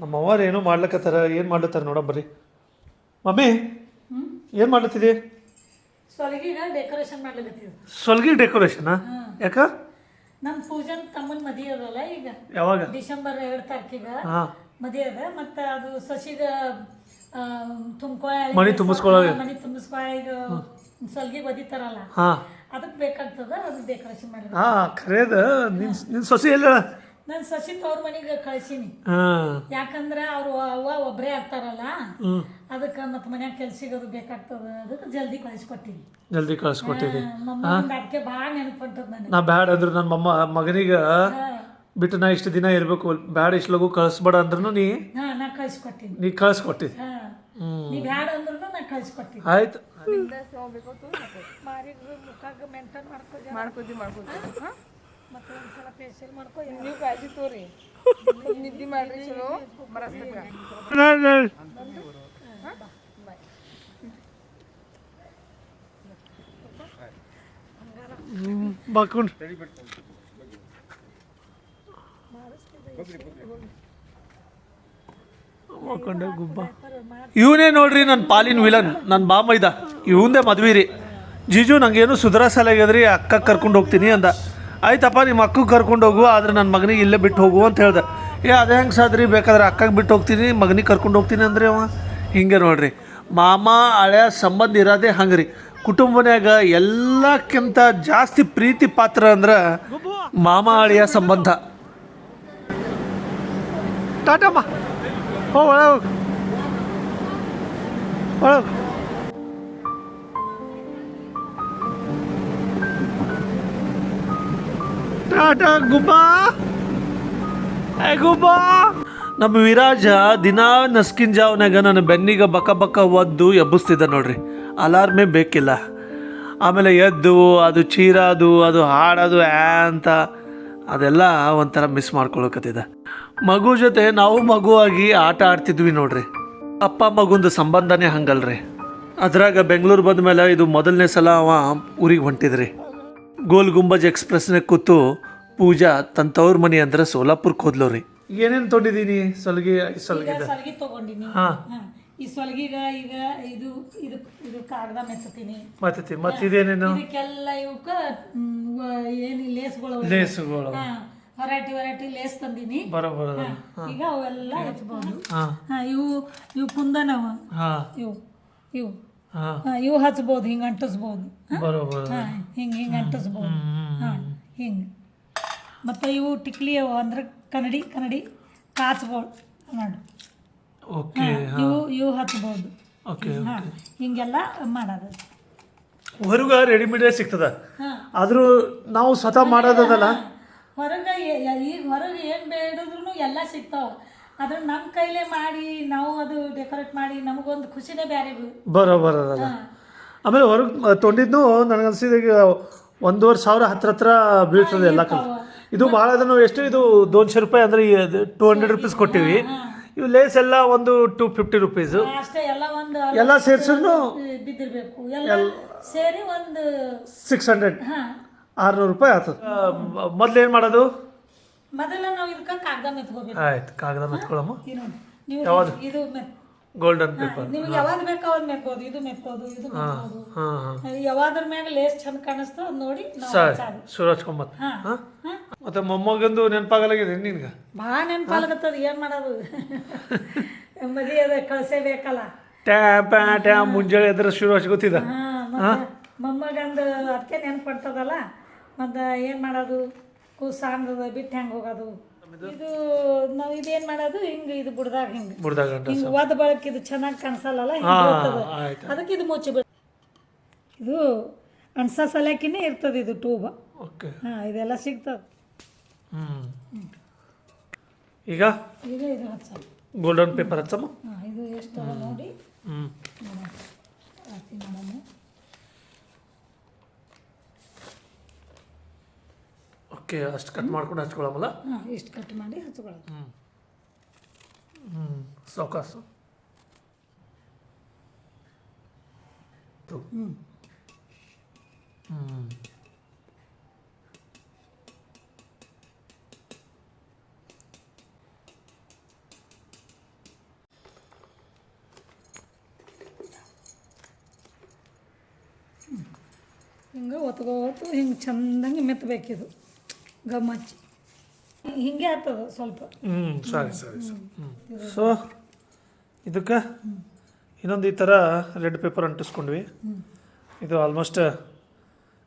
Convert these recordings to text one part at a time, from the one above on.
ನಮ್ಮ ಅವ್ವಾರ ಏನೋ ಮಾಡ್ಲಕತ್ತಾರ ಏನು ಮಾಡ್ಲತ್ತಾರ ನೋಡ ಬರ್ರಿ. ಮಮ್ಮಿ ಏನು ಮಾಡ್ಲತ್ತಿದೆ? ಸೊಲಗಿಗ ಡೆಕೋರೇಷನ್ ಮಾಡ್ಲಿಕತ್ತೀವಿ. ಸೊಲ್ಗಿ ಡೆಕೋರೇಷನಾ ಯಾಕ? ನಮ್ಮ ಪೂಜನ್ ತಮ್ಮನ ಮದಿ ಅದಲ್ಲ ಈಗ. ಯಾವಾಗ? ಡಿಸೆಂಬರ್ ಎರಡು ತಾರೀಕಿಗೆ ಹಾಂ. ಮದುವೆ ಅದ. ಮತ್ತು ಅದು ಸಸಿದ ತುಂಬ್ಕೊ ಮನಿ ತುಂಬಿಸ್ಕೊಳ್ಳೋದು. ಮನಿ ತುಂಬಿಸ್ಕೊ ಈಗ ಸೊಲ್ಗಿ ಬದಿತಾರಲ್ಲ. ಹಾಂ. ಅದಕ್ಕೆ ಬೇಕಾಗ್ತದ ಅದಕ್ಕೆ ಡೆಕೋರೇಷನ್ ಮಾಡಿ ಹಾಂ ಖರೇದ ನಿನ್ನ ನಿನ್ನ ಸೊಸೆ ಎಲ್ಲ ನಾನು ಸಸಿ ತವ್ರ ಮನೆಗೆ ಕಳ್ಸೀನಿ. ಹಾಂ. ಯಾಕಂದ್ರೆ ಅವ್ರು ಅವ್ವ ಒಬ್ಬರೇ ಆಗ್ತಾರಲ್ಲ ಅದಕ್ಕೆ ಮತ್ತೆ ಮನ್ಯಾಗ ಕೆಲ್ಸಿಗೋದು ಬೇಕಾಗ್ತದ ಅದಕ್ಕೆ ಜಲ್ದಿ ಕಳಿಸ್ಕೊಟ್ಟಿನಿ. ಜಲ್ದಿ ಕಳಿಸ್ಕೊಟ್ಟಿದ್ದಿ ಮಮ್ಮಂದು ಅದಕ್ಕೆ ಭಾಳ ನೆನಪಂಟದ ನನಗೆ. ನಾ ಬ್ಯಾಡ ಅಂದ್ರು ನನ್ನ ಮಮ್ಮ ಮಗನಿಗೆ ಬಿಟ್ಟು ನಾ ಇಷ್ಟು ದಿನ ಇರಬೇಕು ಬ್ಯಾಡ ಇಷ್ಟು ಲಗು ಕಳಿಸ್ಬೇಡ ಅಂದ್ರೂ ನೀ ಹಾ ನಾ ಕಳಿಸ್ಕೊಟ್ಟಿನಿ. ನೀ ಕಳಿಸ್ಕೊಟ್ಟಿದ್ದಿ ನೀ ಬ್ಯಾಡ ಅಂದ್ರೂ ನಾ ಕಳಿಸ್ಕೊಟ್ಟಿನಿ. ಆಯ್ತು. ಮಾಡ್ಕೋದಿ ಮುಖಾಗ ನೀವು ಕಾಳಜಿ ತೋರಿ ನಿದ್ದೆ ಮಾಡ್ರಿ ಚಲೋ ಬರಸ್ತಕ್ಕ ಬಾಕೊಂಡು ಗುಬ್ಬ. ಇವನೇ ನೋಡ್ರಿ ನನ್ನ ಪಾಲಿನ ವಿಲನ್ ನನ್ನ ಬಾಮೈದ. ಇವಂದೇ ಮದ್ವಿ ರೀ ಜೀಜು ನಂಗೇನು ಸುಧಾರಿಸಲಾಗ್ಯದ್ರಿ ಅಕ್ಕ ಕರ್ಕೊಂಡು ಹೋಗ್ತೀನಿ ಅಂದ. ಆಯ್ತಪ್ಪ, ನಿಮ್ಮ ಅಕ್ಕ ಕರ್ಕೊಂಡು ಹೋಗು ಆದ್ರೆ ನನ್ನ ಮಗನಿಗೆ ಇಲ್ಲೇ ಬಿಟ್ಟು ಹೋಗು ಅಂತ ಹೇಳ್ದೆ. ಏ, ಅದು ಹೆಂಗೆ ಸಾದ್ರಿ ಬೇಕಾದ್ರೆ ಅಕ್ಕಗೆ ಬಿಟ್ಟು ಹೋಗ್ತೀನಿ, ಮಗನಿಗೆ ಕರ್ಕೊಂಡು ಹೋಗ್ತೀನಿ ಅಂದ್ರೆ ಅವ? ಹಿಂಗೆ ನೋಡ್ರಿ. ಮಾಮ ಹಳೆಯ ಸಂಬಂಧ ಇರೋದೇ ಹಂಗೆ ರೀ ಕುಟುಂಬನ್ಯಾಗ ಎಲ್ಲಕ್ಕಿಂತ ಜಾಸ್ತಿ ಪ್ರೀತಿ ಪಾತ್ರ ಅಂದ್ರೆ ಮಾಮ ಹಳೆಯ ಸಂಬಂಧ. ಟಾಟಮ್ಮ ಓ ಒಳಗೆ ಒಳಗೆ ಟಾಟಾ ಗುಬ್ಬಾ? ಏ ನಮ್ಮ ವಿರಾಜ ದಿನಾ ನಸ್ಕಿನ್ ಜಾವನಾಗ ನನ್ನ ಬೆನ್ನಿಗೆ ಬಕ ಬಕ ಒದ್ದು ಎಬ್ಬಿಸ್ತಿದ್ದ ನೋಡ್ರಿ. ಅಲಾರ್ಮೇ ಬೇಕಿಲ್ಲ. ಆಮೇಲೆ ಎದ್ದು, ಅದು ಚೀರಾದು, ಅದು ಹಾಡೋದು ಅಂತ ಅದೆಲ್ಲ ಒಂಥರ ಮಿಸ್ ಮಾಡ್ಕೊಳಕತ್ತಿದ್ದ. ಮಗು ಜೊತೆ ನಾವು ಮಗುವಾಗಿ ಆಟ ಆಡ್ತಿದ್ವಿ ನೋಡ್ರಿ. ಅಪ್ಪ ಮಗುಂದು ಸಂಬಂಧನೇ ಹಂಗಲ್ರಿ. ಅದ್ರಾಗ ಬೆಂಗಳೂರು ಬಂದ ಮೇಲೆ ಇದು ಮೊದಲನೇ ಸಲ ಅವ ಊರಿಗೆ ಹೊಂಟಿದ್ರಿ. ಗೋಲ್ ಗುಂಬಜ್ ಎಕ್ಸ್ಪ್ರೆಸ್ನಾಗ ಕೂತು ಪೂಜಾ ತನ್ನ ತವ್ರ ಮನೆ ಅಂದ್ರೆ ಸೋಲಾಪುರಕ್ಕೆ ಹೋದ್ಲವ್ರಿ. ರೀ ಏನೇನು ತೊಗೊಂಡಿದ್ದೀನಿ ಸೊಲ್ಗಿ ಸಲ್ಗಿ ಸೊಲ್ಗಿ ತಗೊಂಡಿನಿ. ಹಾಂ. ಹಾ. ಈ ಸೊಲ್ಗಿಗ ಈಗ ಇದು ಇದು ಇದು ಕಾಗದ ಮೆಚ್ಚತೀನಿ ಮತ್ತೆ ಮತ್ತೆ ಇದೇನೇನು ಇದಕ್ಕೆಲ್ಲ ಇವಕ್ಕ ಏನು ಲೇಸ್ಗಳು ಲೇಸುಗಳು. ಹಾ. ವೆರೈಟಿ ವೆರೈಟಿ ಲೇಸ್ ತಂದೀನಿ. ಬರೋಬರ ಈಗ ಅವೆಲ್ಲ ಹಚ್ಬೋದು. ಹಾಂ. ಇವು ಇವು ಕುಂದನವ. ಹಾಂ. ಇವು ಇವು. ಹಾಂ. ಹಾ ಇವು ಹಚ್ಬೋದು ಹಿಂಗೆ ಅಂಟಿಸ್ಬೋದು. ಬರೋಬರ ಹಾ ಹಿಂಗೆ ಹಿಂಗೆ ಅಂಟಿಸ್ಬೋದು. ಹಾ ಹಿಂಗೆ. ಮತ್ತು ಇವು ಟಿಕ್ಲಿ ಅವು ಅಂದ್ರೆ ಕನ್ನಡಿ ಕನ್ನಡಿ ಕಾಚ್ಬೋದು ನೋಡು ಓಕೆ ಇವು ಇವು ಹಚ್ಬೋದು ಓಕೆ ಹಾಂ ಹಿಂಗೆಲ್ಲ ಮಾಡೋದು. ಹೊರಗ ರೆಡಿಮೇಡೇ ಸಿಗ್ತದ? ಆದರೂ ನಾವು ಸ್ವತಃ ಮಾಡೋದಲ್ಲ ಹೊರಗೆ ಈಗ ಹೊರಗೆ ಏನು ಬೇಡಿದ್ರು ಎಲ್ಲ ಸಿಗ್ತಾವೆ. ಅದ್ರ ನಮ್ಮ ಕೈಲೇ ಮಾಡಿ ನಾವು ಅದು ಡೆಕೋರೇಟ್ ಮಾಡಿ ನಮಗೊಂದು ಖುಷಿನೇ ಬೇರೆ ಬರೋ ಬರೋಬರ ಆಮೇಲೆ ಹೊರಗೆ ತೊಂಡಿದ್ನು ನನಗನ್ಸಿದ ಈಗ ಒಂದೂವರೆ ಸಾವಿರ ಹತ್ರ ಹತ್ರ ಬೀಳ್ತದೆ ಎಲ್ಲ ಕಲ್ ಇದು ಬಹಳ ಅದನ್ನು ಎಷ್ಟು ಇದು ದೋನ್ಶೆ ರೂಪಾಯಿ ಅಂದ್ರೆ ಟೂ ಹಂಡ್ರೆಡ್ ರುಪೀಸ್ ಕೊಟ್ಟಿವಿ. ಇವು ಲೇಸ್ ಎಲ್ಲ ಒಂದು ಟೂ ಫಿಫ್ಟಿ ರುಪೀಸು ಅಷ್ಟೇ ಎಲ್ಲ ಒಂದು ಎಲ್ಲ ಸೇರ್ಸಿದ್ರು ಬಿದ್ದಿರ್ಬೇಕು. ಎಲ್ಲ ಸೇರಿ ಒಂದು ಸಿಕ್ಸ್ ಹಂಡ್ರೆಡ್ ಆರ್ನೂರು ರೂಪಾಯಿ ಆತದ ಮೊದ್ಲು ಏನು ಮಾಡೋದು? ಮೊದಲ ನಾವು ಇದಕ್ಕೆ ಕಾಗದ ಮೆತ್ಕೋಬೇಕು. ಆಯ್ತು ಕಾಗದ ಮೆತ್ಕೊಳ್ಳಮ್ಮ ಇದು ಇದು ಮೆತ್ ಗೋಲ್ಡನ್ ಪೇಪರ್ ನಿಮ್ಗೆ ಯಾವಾಗ ಬೇಕೋ ಅವಾಗ ಮೆಪ್ಪೋದು ಇದು ಮೆಪ್ಪೋದು ಇದು ಹಾಂ ಯಾವಾದ್ರ ಮ್ಯಾಗ ಲೇಸ್ ಚಂದ ಕಾಣಿಸ್ತೋ ಅದು ನೋಡಿ ಸರಿ. ಶಿವರಾಜ್ ಕುಮಾರ್ ಮತ್ತೆ ಮೊಮ್ಮಗಂದು ನೆನಪಾಗಲಾಗಿದೆ ನಿನ್ಗೆ? ಭಾಳ ನೆನಪಾಗತ್ತದ ಏನ್ ಮಾಡೋದು? ಮದಿ ಅದ ಕಳ್ಸೇಬೇಕಲ್ಲ ಟ್ಯಾ ಪ್ಯಾ ಟ್ಯಾ ಮುಂಜಾನೆ ಎದ್ರ ಶಿವರಾಜ್ ಗೊತ್ತಿದ? ಮೊಮ್ಮಗಂದು ಅದಕ್ಕೆ ನೆನ್ಪಡ್ತದಲ್ಲ ಮತ್ತೆ ಏನು ಮಾಡೋದು? ಕೂಸಾಂದದ ಬಿಟ್ಟು ಹೆಂಗೆ ಹೋಗೋದು? ಇದು ನಾವು ಇದೇನ್ ಮಾಡೋದು? ಹಿಂಗ ಇದು ಬುಡದಾಗ ಹಿಂಗ. ಬುಡದಾಗ ಹಿಂಗ ಒದ್ ಬಳಕ ಇದು ಚೆನ್ನಾಗಿ ಕಾಣಿಸಲ್ಲ ಹಿಂಗ ಅದಕ್ಕೆ ಇದು ಮುಚ್ಚಿ ಬಿಡ್ ಇದು ಅಣಸ ಸಲಕಿನೇ ಇರ್ತದೆ ಇದು ಟೂಬ್ ಓಕೆ. ಹಾ ಇದೆಲ್ಲ ಸಿಗ್ತದ. ಈಗ? ಈಗ ಇದು ಹಚ್ಚಲ್ಲ ಗೋಲ್ಡನ್ ಪೇಪರ್ ಹಚ್ಚಮ್ಮ? ಇದು ಎಷ್ಟು ನೋಡಿ. ಓಕೆ ಅಷ್ಟು ಕಟ್ ಮಾಡ್ಕೊಂಡು ಹಚ್ಕೊಳಮಲ್ಲ ಇಷ್ಟು ಕಟ್ ಮಾಡಿ ಹಚ್ಕೊಳ್ಳೋದು. ಹ್ಞೂ ಹ್ಞೂ ಸಾವಕಾಸು. ಹ್ಞೂ ಹಿಂಗೆ ಒತ್ಕೋತು ಹಿಂಗೆ ಚೆಂದಂಗೆ ಮೆತ್ತಬೇಕಿದು ಗಮ್ ಹಚ್ಚಿ ಹಿಂಗೆ ಆಗ್ತದೆ ಸ್ವಲ್ಪ. ಹ್ಞೂ ಸರಿ ಸರಿ ಸರಿ. ಸೊ ಇದಕ್ಕೆ ಇನ್ನೊಂದು ಈ ಥರ ರೆಡ್ ಪೇಪರ್ ಅಂಟಿಸ್ಕೊಂಡ್ವಿ. ಇದು ಆಲ್ಮೋಸ್ಟ್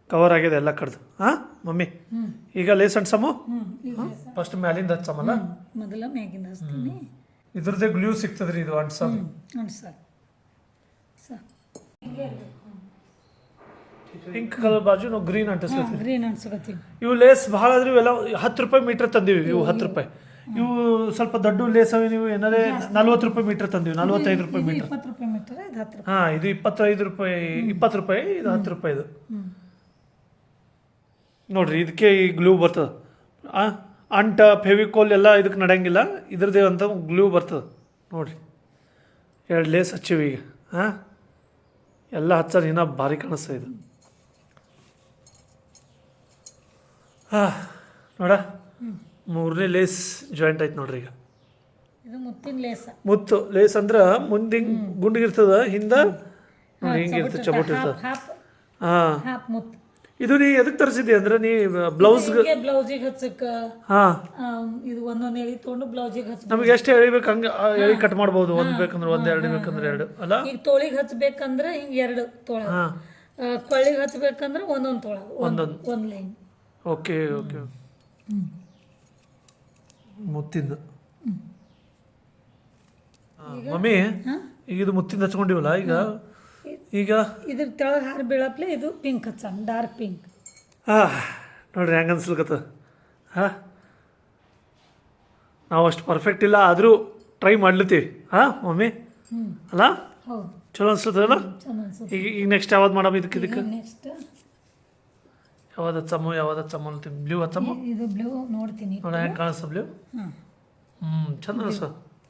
ಕವರ್ ಆಗಿದೆ ಎಲ್ಲ ಕಡ್ದು. ಹಾಂ ಮಮ್ಮಿ? ಈಗ ಲೇಸ್ ಅಂಟ್ಸಮ್ಮು ಫಸ್ಟ್ ಮ್ಯಾಲಿಂದ ಹಚ್ಚಮ್ಮಲ್ಲ ಮೊದಲ ಮ್ಯಾಗಿಂದ ಹಚ್ತೀನಿ. ಇದ್ರದ್ದೇ ಗ್ಲೂ ಸಿಗ್ತದ್ರಿ ಇದು ಅಂಟ್ಸಮ್ ಅಂಟ್ಸ ಪಿಂಕ್ ಕಲರ್ ಬಾಜು ನಾವು ಗ್ರೀನ್ ಅಂಟಿಸ್ತೀವಿ ಗ್ರೀನ್ ಅನ್ಸ್ಕೊತೀವಿ ಇವು ಲೇಸ್ ಭಾಳ ಆದ್ರೆ ಇವೆಲ್ಲ ಹತ್ತು ರೂಪಾಯಿ ಮೀಟರ್ ತಂದಿವಿ ಇವು ಹತ್ತು ರೂಪಾಯಿ. ಇವು ಸ್ವಲ್ಪ ದೊಡ್ಡ ಲೇಸ್ ಅವೆ ನೀವು ಏನಾದ್ರೆ ನಲ್ವತ್ತು ರೂಪಾಯಿ ಮೀಟರ್ ತಂದಿವಿ ನಲ್ವತ್ತೈದು ರೂಪಾಯಿ ಮೀಟರ್ ಇಪ್ಪತ್ತು ರೂಪಾಯಿ ಮೀಟರ್ ಇದು ಹತ್ತು ರೂಪಾಯಿ. ಹಾಂ ಇದು ಇಪ್ಪತ್ತೈದು ರೂಪಾಯಿ ಇಪ್ಪತ್ತು ರೂಪಾಯಿ ಇದು ಹತ್ತು ರೂಪಾಯಿ ಇದು. ನೋಡ್ರಿ ಇದಕ್ಕೆ ಈ ಗ್ಲೂ ಬರ್ತದೆ. ಅಂಟ ಫೆವಿಕೋಲ್ ಎಲ್ಲ ಇದಕ್ಕೆ ನಡೆಯಂಗಿಲ್ಲ ಇದ್ರದೇ ಅಂತ ಗ್ಲೂ ಬರ್ತದೆ. ನೋಡ್ರಿ ಎರಡು ಲೇಸ್ ಹಚ್ಚಿವಿ ಈಗ. ಹಾಂ ಎಲ್ಲ ಹಚ್ಚೋದು ಇನ್ನೂ ಭಾರಿ ಕಾಣಿಸ್ತಾ ಇದು. ಹಾಂ ನೋಡ. ಮೂರನೇ ಲೇಸ್ ಜಾಯಿಂಟ್ ಆಯ್ತು ನೋಡ್ರಿ ಈಗ. ಇದು ಮುತ್ತಿನ ಲೇಸ ಮುತ್ತು ಲೇಸ್ ಅಂದ್ರೆ ಮುಂದೆ ಗುಂಡಿಗಿರ್ತದ ಹಿಂದ ಹಿಂಗಿರ್ತದೆ ಚಪಟ್ ಇರ್ತದೆ ಹಾಂ. ಮುತ್ತು. ಇದು ನೀ ಎದಕ್ಕೆ ತರಿಸಿದ್ದೆ ಅಂದ್ರೆ ನೀ ಬ್ಲೌಸ್ ಹಿಂಗೆ ಬ್ಲೌಸಿಗೆ ಹಚ್ಚಕ್ಕ ಹಾಂ. ಇದು ಒಂದೊಂದು ಎಳಿ ತೊಗೊಂಡು ಬ್ಲೌಸಿಗೆ ಹಚ್ಚ ನಮಗೆ ಎಷ್ಟು ಎಳಿಬೇಕು ಹಂಗೆ ಆ, ಎಳಿ ಕಟ್ ಮಾಡ್ಬೋದು ಒಂದು ಬೇಕಂದ್ರೆ ಒಂದು ಎರಡು ಬೇಕಂದ್ರೆ ಎರಡು ಅಲ್ಲ? ಈಗ ತೋಳಿಗೆ ಹಚ್ಬೇಕಂದ್ರೆ ಹಿಂಗೆ ಎರಡು ತೋಳ. ಹಾಂ. ಕೊಳ್ಳಿಗೆ ಹಚ್ಬೇಕಂದ್ರೆ ಒಂದೊಂದು ತೋಳ ಒಂದೊಂದು. ಒಂದು ಲೈನ್. Okay okay ಮುತ್ತಿಂದ. ಆ, ಮಮ್ಮಿ ಈಗ ಇದು ಮುತ್ತಿಂದ ಹಚ್ಕೊಂಡಿವಲ್ಲ ಈಗ? ಈಗ? ಇದ್ರ ತೆಳಗೆ ಹಾರ ಬೀಳಪ್ಲೆ ಇದು ಪಿಂಕ್ ಹಚ್ಚ ಡಾರ್ಕ್ ಪಿಂಕ್ ಹಾಂ ನೋಡ್ರಿ ಹೆಂಗೆ ಅನ್ಸ್ಲಿಕತ್ತ. ಹಾಂ? ನಾವು ಅಷ್ಟು ಪರ್ಫೆಕ್ಟ್ ಇಲ್ಲ ಆದರೂ ಟ್ರೈ ಮಾಡ್ಲತ್ತೀವಿ. ಹಾಂ ಮಮ್ಮಿ? ಅಲ್ಲ? ಚಲೋ ಅನ್ಸುತ್ತಲ್ಲ ಅನ್ಸುತ್ತೆ. ಈಗ ಈಗ ನೆಕ್ಸ್ಟ್ ಯಾವ್ದು ಮಾಡಮ್ಮ ಇದಕ್ಕೆ? ಇದಕ್ಕೆ ನೆಕ್ಸ್ಟ್ ಯಾವ್ದು ಹಚ್ಚಮ್ಮ ಯಾವ್ದು ಹಚ್ಚಮ್ಮ ಅಂತೀವಿ. ಬ್ಲೂ ಹಚ್ಚಮ್ಮ? ಇದು ಬ್ಲೂ ನೋಡ್ತೀನಿ. ನೋಡ ಹೆಂಗೆ ಕಾಣಿಸ್ತ ಬ್ಲೂ ಹ್ಞೂ ಚಂದ ಅನ್ಸ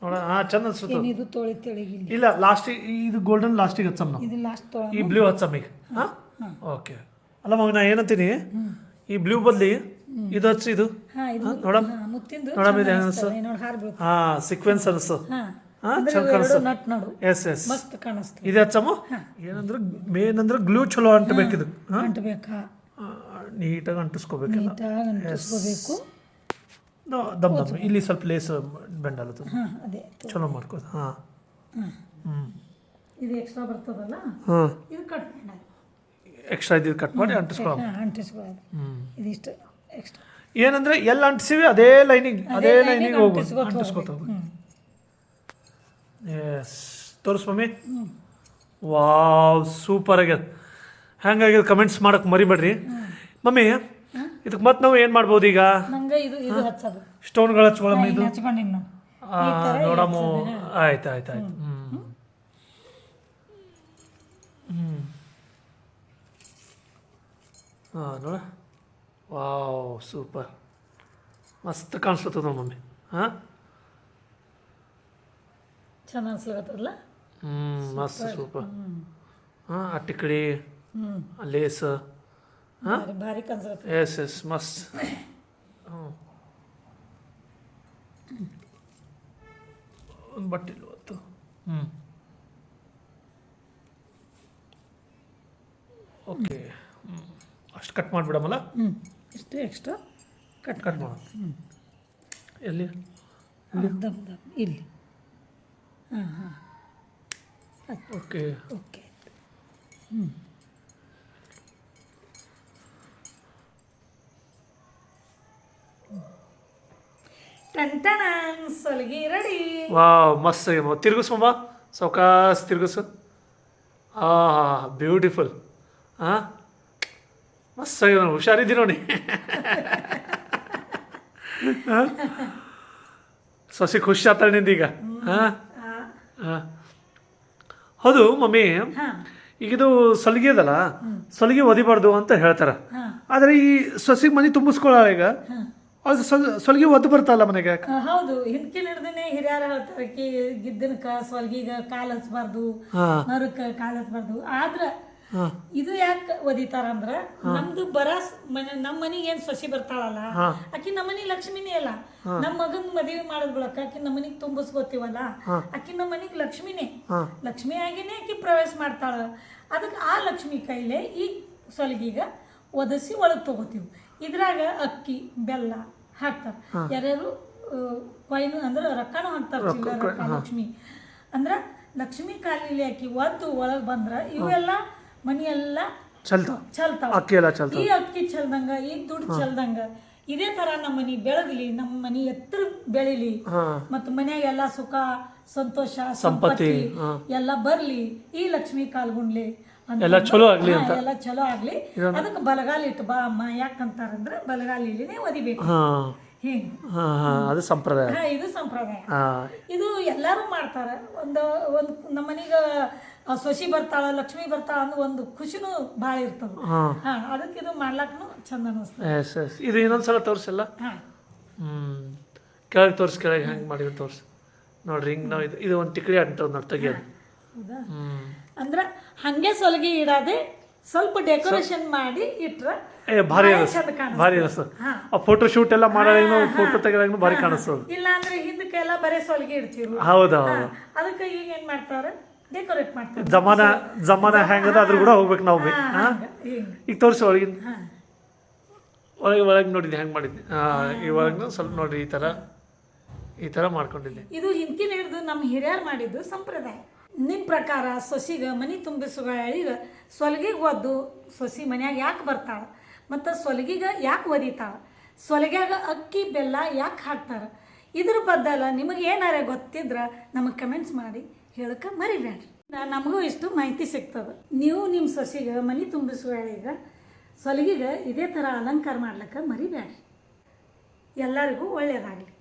ನೋಡ ಹಾಂ ಚಂದ ಅನ್ಸುತ್ತೆ. ಇದು ತೋಳಿ ತೆಳಗೆ ಇಲ್ಲಿ? ಲಾಸ್ಟಿಗೆ ಇದು ಗೋಲ್ಡನ್ ಲಾಸ್ಟಿಗೆ ಹಚ್ಚಮ್ಮ. ಇದು ಲಾಸ್ಟ್ ಈ ಬ್ಲೂ ಹಚ್ಚಮ್ಮ ಈಗ. ಹಾಂ ಓಕೆ ಅಲ್ಲ ಮಗ ನಾ ಏನಂತೀನಿ? ಈ ಬ್ಲೂ ಬದ್ಲಿ ಇದು ಹಚ್ಚಿ ಇದು. ನೋಡಮ್ ನೋಡಮ್ ಇದು ಹೆಂಗ್ ಬೀಳುತ್ತೆ ಹಾಂ ಸೀಕ್ವೆನ್ಸ್ ನೋಡು. ಎಸ್ ಎಸ್ ಇದು ಹಚ್ಚಮ್ಮ? ಏನಂದ್ರೆ ಮೇನ್ ಅಂದ್ರೆ ಗ್ಲೂ ಚಲೋ ಅಂಟಬೇಕು ಇದು. ಹಾಂ? ಅಂಟಬೇಕಾ? ನೀಟಾಗಿ ಅಂಟಿಸ್ಕೋಬೇಕೆಲ್ಲ. ನೀಟಾಗಿ ಅಂಟಿಸ್ಕೋಬೇಕು. ದಮ್ ದಮ್. ಇಲ್ಲಿ ಸ್ವಲ್ಪ ಲೇಸ್ ಬೆಂಡ್ ಅಲ್ಲದು ಅದೇ ಚಲೋ ಮಾಡ್ಕೋದು ಹಾಂ. ಹ್ಞೂ ಇದು ಎಕ್ಸ್ಟ್ರಾ ಬರ್ತದಲ್ಲ? ಹಾಂ. ಇದು ಕಟ್ ಮಾಡಿ. ಎಕ್ಸ್ಟ್ರಾ ಇದು ಕಟ್ ಮಾಡಿ ಅಂಟಿಸ್ಕೊಳ್ಳೋ ಹಾಂ ಅಂಟಿಸ್ಕೊಳ್ಳೋದು ಹ್ಞೂ ಇದಿಷ್ಟು ಎಕ್ಸ್ಟ್ರಾ ಏನಂದ್ರೆ ಎಲ್ಲಿ ಅಂಟಿಸಿವಿ ಅದೇ ಲೈನಿಂಗ್ ಅದೇ ಲೈನಿಗೆ ಹೋಗ್ಬೋದು. ಅಂಟಿಸ್ಕೊತ ಎಸ್ ತೋರಿಸ್ ಮಮ್ಮಿ. ವಾವ್ ಸೂಪರ್ ಆಗ್ಯದ ಹ್ಯಾಂಗಾಗ್ಯದ ಕಮೆಂಟ್ಸ್ ಮಾಡೋಕ್ಕೆ ಮರಿಬೇಡ್ರಿ. ಮಮ್ಮಿ ಇದಕ್ಕೆ ಮತ್ತೆ ನಾವು ಏನು ಮಾಡ್ಬೋದು ಈಗ? ನಂಗೆ ಇದು ಇದು ಹಚ್ಚೋದು. ಸ್ಟೋನ್ಗಳು ಇದು? ಹಚ್ಕೊಂಡಿನಿ ನೋಡಿ ಆ, ನೋಡಮ್ಮ. ಆಯ್ತು ಆಯ್ತು ಆಯ್ತು. ಹ್ಞೂ ಹ್ಞೂ ಹಾಂ ನೋಡ. Wow super. ಮಸ್ತ್ ಕಾಣಿಸ್ತದ ಮಮ್ಮಿ. ಹಾಂ? ಚೆನ್ನಾಗಿ ಅನ್ಸ್ಲಕತ್ತದಲ್ಲ? ಹ್ಞೂ ಮಸ್ತ್ ಸೂಪರ್. ಹಾಂ ಆ ಹ್ಞೂ ಲೇಸ್. ಭಾರಿ ಭಾರಿ ಕಾಣಿಸ್ಲತ್ತ ಎಸ್ ಎಸ್ ಮಸ್ತ್ ಹ್ಞೂ ಒಂದು ಬಟ್ಟೆ ಇವತ್ತು ಹ್ಞೂ ಓಕೆ ಹ್ಞೂ ಅಷ್ಟು ಕಟ್ ಮಾಡಿಬಿಡಮಲ್ಲ? ಹ್ಞೂ ಇಷ್ಟೇ ಎಕ್ಸ್ಟ್ರಾ ಕಟ್ ಕಟ್ ಮಾಡೋದು ಎಲ್ಲಿ? ದಮ್ ದಮ್. ಇಲ್ಲಿ. ಹಾಂ ಹಾಂ. ಓಕೆ ಓಕೆ ಟಂಟಣ ಸಲ್ಗಿ ರೆಡಿ. ವಾವ್ ಮಸ್ತ್ ಆಗ್ಯದ ತಿರುಗಿಸು ಮಮ್ಮ ತಿರುಗಿಸು ತಿರ್ಗಿಸು. ಆಹಾ ಬ್ಯೂಟಿಫುಲ್ ಹಾಂ ಮಸ್ತ್ ಆಗ್ಯದ ನೋಡಿ ಹುಷಾರಿದ್ದಿ ನೋಡಿ. ಸೊಸಿ ಖುಷಿ ಆತ ನಿಂದೀಗ ಹಾಂ ಹಾಂ ಹೌದು ಮಮ್ಮಿ ಈಗಿದು ಈಗ ಇದು ಸಲಿಗೆ ಅದಲ್ಲ ಸಲಿಗೆ ಒದಿಬಾರ್ದು ಅಂತ ಹೇಳ್ತಾರೆ. ಆದರೆ ಈ ಸೊಸಿಗೆ ಮನೆ ತುಂಬಿಸ್ಕೊಳ್ಳ ಈಗ? ಅದು ಸಲ್ ಸಲಿಗೆ ಒದ್ದು ಬರ್ತಲ್ಲ ಮನೆಗೆ. ಆ, ಹೌದು. ಹಿಂದ್ಕಿನ ಹಿಡ್ದನೆ ಹಿರಿಯರ ಹೇಳ್ತಾರೆ ಕಿ ಗಿದ್ದನಕ ಸ್ವಲ್ಗಿಗ ಕಾಲ್ ಹಚ್ಬಾರ್ದು ಹಾಂ. ನರಕ ಕಾಲ್ ಹಚ್ಬಾರ್ದು. ಆದ್ರ ಹಾಂ. ಇದು ಯಾಕೆ ಒದಿತಾರ ಅಂದ್ರ ನಮ್ದು ಬರ ಮನೆ ನಮ್ಮ ಮನಿಗೆ ಏನ್ ಸೊಸಿ ಬರ್ತಾಳಲ್ಲ ಆಕಿ ನಮ್ಮ ಮನಿ ಲಕ್ಷ್ಮಿನೇ ಅಲ್ಲ ನಮ್ಮ ಮಗನ್ ಮದುವೆ ಮಾಡದ್ ಬಳಕ ಆಕಿ ನಮ್ಮ ಮನಿಗ್ ತುಂಬಿಸ್ಕೋತೀವಲ್ಲ ಆಕಿ ನಮ್ಮ ಮನಿಗ್ ಲಕ್ಷ್ಮಿನೇ. ಲಕ್ಷ್ಮಿ ಆಗಿನೇ ಆಕಿ ಪ್ರವೇಶ ಮಾಡ್ತಾಳ. ಅದಕ್ಕೆ ಆ ಲಕ್ಷ್ಮಿ ಕೈಲೇ ಈ ಸೊಲ್ಗಿಗ ಒದಸಿ ಒಳಗೆ ತೊಗೋತೀವಿ. ಇದ್ರಾಗ ಅಕ್ಕಿ ಬೆಲ್ಲ ಹಾಕ್ತಾರೆ. ಯಾರ್ಯಾರು ಕೊಯ್ನು ಅಂದ್ರೆ ರೊಕ್ಕನೂ ಹಾಕ್ತಾರೆ ಚಿಲ್ಲರೆ ರೊಕ್ಕ ಲಕ್ಷ್ಮಿ. ಅಂದ್ರೆ ಲಕ್ಷ್ಮಿ ಕಾಲಿಲಿ ಅಕ್ಕಿ ಒದ್ದು ಒಳಗೆ ಬಂದ್ರೆ ಇವೆಲ್ಲ ಮನೆಯೆಲ್ಲ ಚಲ್ತಾ ಚಲ್ತಾವ. ಅಕ್ಕಿ ಎಲ್ಲ ಚಲ್ತಾ ಈ ಅಕ್ಕಿ ಚಲ್ದಂಗ ಈ ದುಡ್ಡು ಚಲ್ದಂಗ ಇದೇ ತರ ನಮ್ಮ ಮನಿ ಬೆಳಗ್ಲಿ ನಮ್ಮ ಮನಿ ಎತ್ತರ ಬೆಳಿಲಿ. ಮತ್ತ ಮನ್ಯಾಗ ಎಲ್ಲ ಸುಖ ಸಂತೋಷ ಸಂಪತ್ತಿ, ಎಲ್ಲಾ ಬರ್ಲಿ ಈ ಲಕ್ಷ್ಮಿ ಕಾಲ್ಗುಂಡ್ಲಿ. ಎಲ್ಲ ಚಲೋ ಆಗ್ಲಿ ಅಂತ. ಎಲ್ಲ ಚಲೋ ಆಗ್ಲಿ. ಅದಕ್ಕೆ ಬಲಗಾಲ ಇಟ್ಟು ಬಾ ಅಮ್ಮ ಯಾಕಂತಾರಂದ್ರೆ ಬಲಗಾಲ ಇಲ್ಲಿನೇ ಒದಿಬೇಕು. ಹಾ. ಹಿಂಗ್. ಅದು ಸಂಪ್ರದಾಯ. ಇದು ಸಂಪ್ರದಾಯ. ಇದು ಎಲ್ಲರೂ ಮಾಡ್ತಾರೆ. ಒಂದು ಒಂದು ನಮ್ಮ ಮನೆಗೆ ಸೊಸಿ ಬರ್ತಾಳ ಲಕ್ಷ್ಮಿ ಬರ್ತಾಳ ಅಂದ್ರೆ ಒಂದು ಖುಷಿನೂ ಭಾಳ ಇರ್ತದೆ. ಹಾ. ಅದಕ್ಕೆ ಇದು ಮಾಡ್ಲಾಕ್ನು ಚಂದ ಅನಿಸ್ತದೆ. ಇದು ಇನ್ನೊಂದ್ಸಲ ತೋರಿಸಲ್ಲ? ಹ್ಮ್. ಕೆಳಗೆ ತೋರ್ಸಿ ಕೆಳಗೆ ಹೆಂಗೆ ಮಾಡಿದ್ರು ತೋರಿಸಿ. ನೋಡ್ರಿ ಹಿಂಗೆ ನಾವು ಇದು ಇದು ಒಂದು ಟಿಕ್ರಿ ಅಂತ ನೋಡಿ ತೆಗಿಯೋದು. ಹೌದಾ? ಅಂದ್ರೆ ಹಂಗೆ ಸೊಲಗಿ ಇಡದೆ ಸ್ವಲ್ಪ ಡೆಕೋರೇಷನ್ ಮಾಡಿ ಇಟ್ರೆ ಏ ಭಾರಿ ಭಾಳ ಅನಿಸ್ತು. ಭಾರಿ ಅನಿಸ್ತು. ಹಾ. ಆ ಫೋಟೋ ಶೂಟ್ ಎಲ್ಲ ಮಾಡೋದು ಫೋಟೋ ತೆಗೆದಾಗೂ ಭಾರಿ ಕಾಣಿಸ್ತದೆ ಇಲ್ಲ ಅಂದ್ರೆ ಹಿಂದಕ್ಕೆಲ್ಲ ಬರೀ ಸೊಲಗಿ ಇಡ್ತೀವಿ ಹೌದು ಹೌದು. ಅದಕ್ಕೆ ಈಗ ಏನ್ ಮಾಡ್ತಾರೆ ಡೆಕೋರೇಟ್ ಮಾಡ್ತಾರೆ ಜಮಾನ ಜಮಾನ ಹೆಂಗದ ಅದ್ರ ಕೂಡ ಹೋಗ್ಬೇಕು ನಾವು ಈಗ ತೋರಿಸಿ ಒಳಗಿನ. ಒಳಗೆ ಒಳಗೆ ನೋಡಿದ್ದೆ ಹೆಂಗೆ ಮಾಡಿದ್ದೆ. ಈ ಒಳಗೆ ಸ್ವಲ್ಪ ನೋಡಿ ಈ ಥರ ಈ ಥರ ಮಾಡ್ಕೊಂಡಿದ್ದೆ. ಇದು ಹಿಂದಿನ ಹಿಡಿದು ನಮ್ಮ ಹಿರಿಯರು ಮಾಡಿದ್ದು ಸಂಪ್ರದಾಯ. ನಿಮ್ಮ ಪ್ರಕಾರ ಸೊಸಿಗೆ ಮನೆ ತುಂಬಿಸುವ ಈಗ ಸೊಲಗಿಗೆ ಒದ್ದು ಸೊಸಿ ಮನ್ಯಾಗ ಯಾಕೆ ಬರ್ತಾಳೆ? ಮತ್ತು ಸೊಲಗಿಗೆ ಯಾಕೆ ಒದಿತಾಳೆ? ಸೊಲಗ್ಯಾಗ ಅಕ್ಕಿ, ಬೆಲ್ಲ ಯಾಕೆ ಹಾಕ್ತಾರೆ? ಇದ್ರ ಬದ್ದಲ್ಲ ನಿಮಗೆ ಏನಾರ ಗೊತ್ತಿದ್ರೆ ನಮಗೆ ಕಮೆಂಟ್ಸ್ ಮಾಡಿ ಹೇಳಕ್ಕೆ ಮರಿಬೇಡ್ರಿ ನಮಗೂ ಇಷ್ಟು ಮಾಹಿತಿ ಸಿಗ್ತದೆ. ನೀವು ನಿಮ್ಮ ಸೊಸಿಗೆ ಮನೆ ತುಂಬಿಸುವ ಈಗ ಸೊಲಗಿಗೆ ಇದೇ ಥರ ಅಲಂಕಾರ ಮಾಡ್ಲಿಕ್ಕೆ ಮರಿಬೇಡ್ರಿ ಎಲ್ಲರಿಗೂ ಒಳ್ಳೆಯದಾಗಲಿ